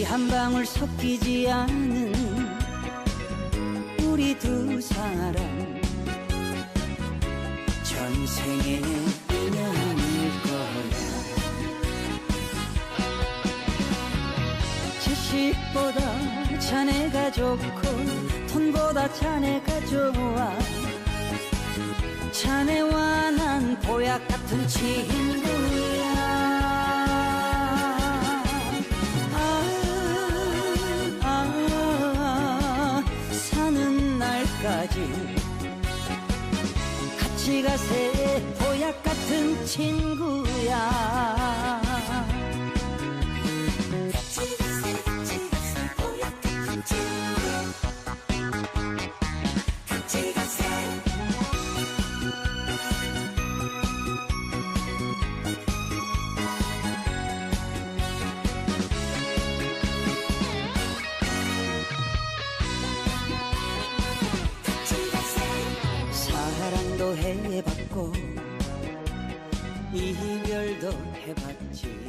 피 한 방울 섞이지 않은 우리 두 사람. 전생의 인연일 거야. 지식보다 자네가 좋고 돈보다 자네가 좋아. 자네와 난 보약 같은 친구 날까지. 같이 가세. 보약 같은 친구야 해봤고 이별도 해봤지